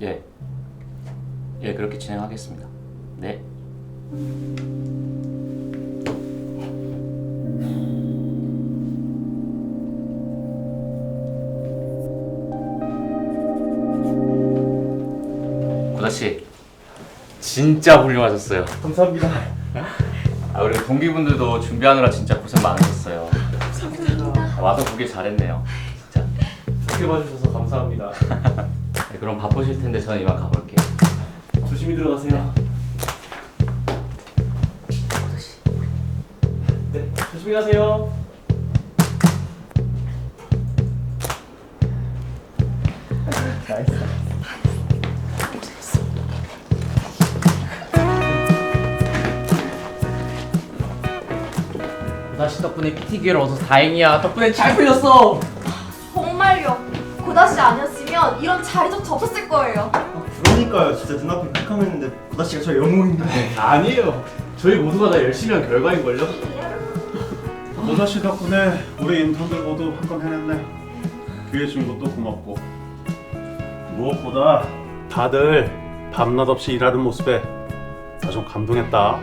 예. 예, 그렇게 진행하겠습니다. 네. 구다 씨, 진짜 훌륭하셨어요. 감사합니다. 아, 우리 동기분들도 준비하느라 진짜 고생 많으셨어요. 아, 와서 보길 잘했네요. 진짜. 좋게 봐주셔서 감사합니다. 네, 그럼 바쁘실 텐데 저는 이만 가볼게요. 조심히 들어가세요. 네, 조심히 가세요. 구다씨 덕분에 PT 기회를 얻어서 다행이야. 덕분에 잘 풀렸어. 정말요. 고다씨 아니었 으면 이런 자리조차 없었을 거예요. 그러니까요 진짜 눈앞에 깜깜했는데 구다씨가 저 영웅인데 아니에요. 저희 모두가 다 열심히 한 결과인걸요? 노사 씨 덕분에 우리 인턴들 모두 한 건 해냈네. 기회 준 것도 고맙고 무엇보다 다들 밤낮 없이 일하는 모습에 나 좀 감동했다.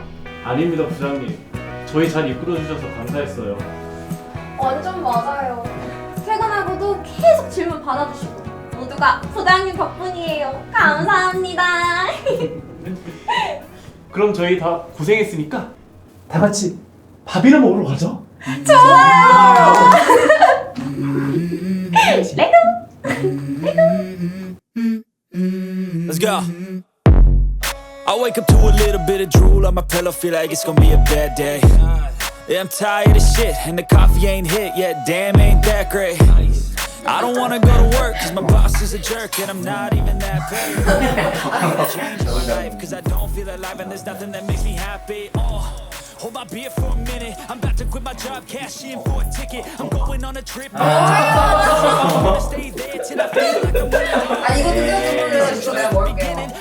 아닙니다, 부장님. 저희 잘 이끌어 주셔서 감사했어요. 완전 맞아요. 퇴근하고도 계속 질문 받아주시고 모두가 부장님 덕분이에요. 감사합니다. 그럼 저희 다 고생했으니까 다 같이 밥이나 먹으러 가죠. Let's go. I wake up to a little bit of drool on my pillow, feel like it's gonna be a bad day. Yeah, I'm tired of shit, and the coffee ain't hit yet. Damn, ain't that great. I don't want to go to work because my boss is a jerk and I'm not even that paid. I gotta change my life because I don't feel alive and there's nothing that makes me happy. Oh. Hold my beer for a minute. I'm about to quit my job, cash in for a ticket. I'm going on a trip. I'm gonna stay there till I feel like I.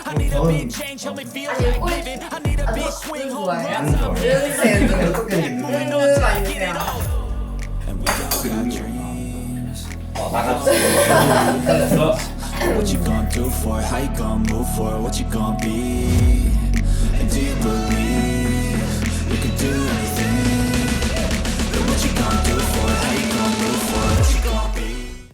I need a big change, help me feel like living. I need a big swing, hold my I'm really What you gonna do for it? How you gonna move for it? What you gonna be?